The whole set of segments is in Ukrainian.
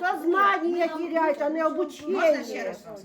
Сознание теряешь, а не обучення.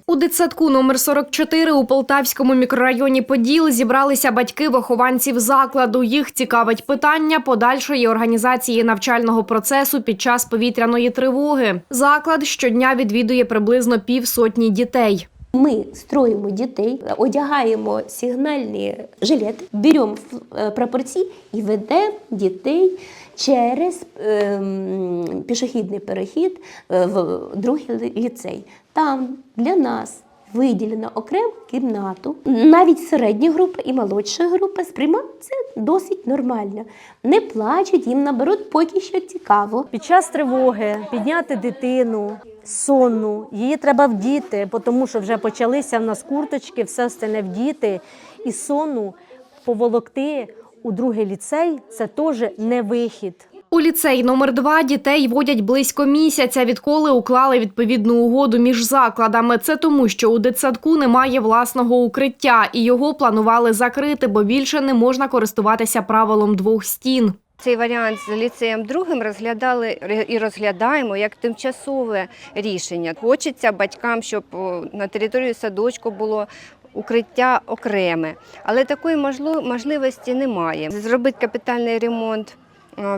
У дитсадку номер 44 у Полтавському мікрорайоні Поділ зібралися батьки вихованців закладу. Їх цікавить питання подальшої організації навчального процесу під час повітряної тривоги. Заклад щодня відвідує приблизно півсотні дітей. Ми строїмо дітей, одягаємо сигнальні жилети, беремо е, прапорці і ведемо дітей через ем, пішохідний перехід е, в другий ліцей. Там для нас виділено окрему кімнату. Навіть середня група і молодша група сприймають це досить нормально. Не плачуть, їм наоборот поки що цікаво. Під час тривоги підняти дитину сонну, її треба вдіти, тому що вже почалися в нас курточки, все остальне вдіти. І сонну поволокти у другий ліцей це теж не вихід. У ліцей номер 2 дітей водять близько місяця, відколи уклали відповідну угоду між закладами. Це тому, що у дитсадку немає власного укриття, і його планували закрити, бо більше не можна користуватися правилом двох стін. Цей варіант з ліцеєм другим розглядали і розглядаємо як тимчасове рішення. Хочеться батькам, щоб на території садочку було укриття окреме, але такої можливості немає. Зробити капітальний ремонт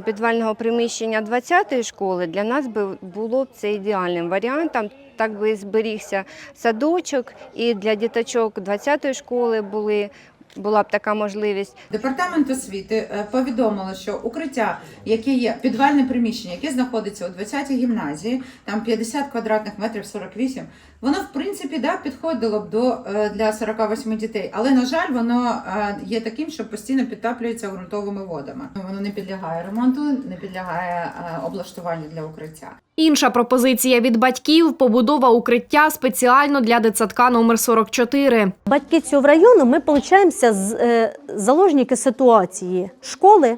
підвального приміщення 20-ї школи для нас би було б це ідеальним варіантом. Так би зберігся садочок, і для діточок 20-ї школи були, була б така можливість. Департамент освіти е, повідомило, що укриття, яке є підвальне приміщення, яке знаходиться у 20-й гімназії, там 50 квадратних метрів 48, воно в принципі да, підходило б до е, для 48 дітей, але на жаль, воно е, є таким, що постійно підтаплюється ґрунтовими водами. Воно не підлягає ремонту, не підлягає облаштуванню для укриття. Інша пропозиція від батьків побудова укриття спеціально для дитсадка номер 44. Батьки цього району ми получаємося з е, заложники ситуації школи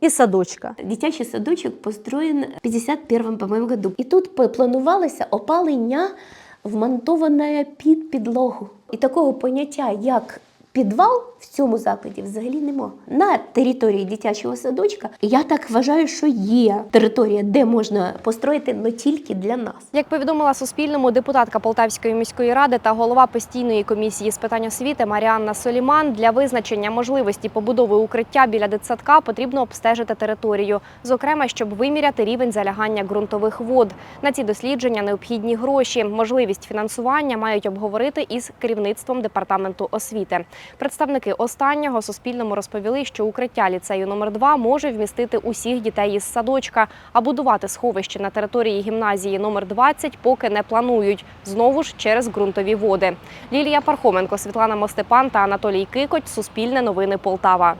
і садочка. Дитячий садочок построєн в 51 по-моему, году. І тут планувалося опалення вмонтоване під підлогу. І такого поняття, як підвал в цьому закладі взагалі нема. На території дитячого садочка я так вважаю, що є територія, де можна построїти, але тільки для нас. Як повідомила Суспільному депутатка Полтавської міської ради та голова постійної комісії з питань освіти Маріанна Соліман, для визначення можливості побудови укриття біля дитсадка потрібно обстежити територію, зокрема, щоб виміряти рівень залягання ґрунтових вод. На ці дослідження необхідні гроші. Можливість фінансування мають обговорити із керівництвом департаменту освіти. Представники останнього Суспільному розповіли, що укриття ліцею номер 2 може вмістити усіх дітей із садочка, а будувати сховище на території гімназії номер 20 поки не планують. Знову ж через ґрунтові води. Лілія Пархоменко, Світлана Мостепан та Анатолій Кикоть. Суспільне новини Полтава.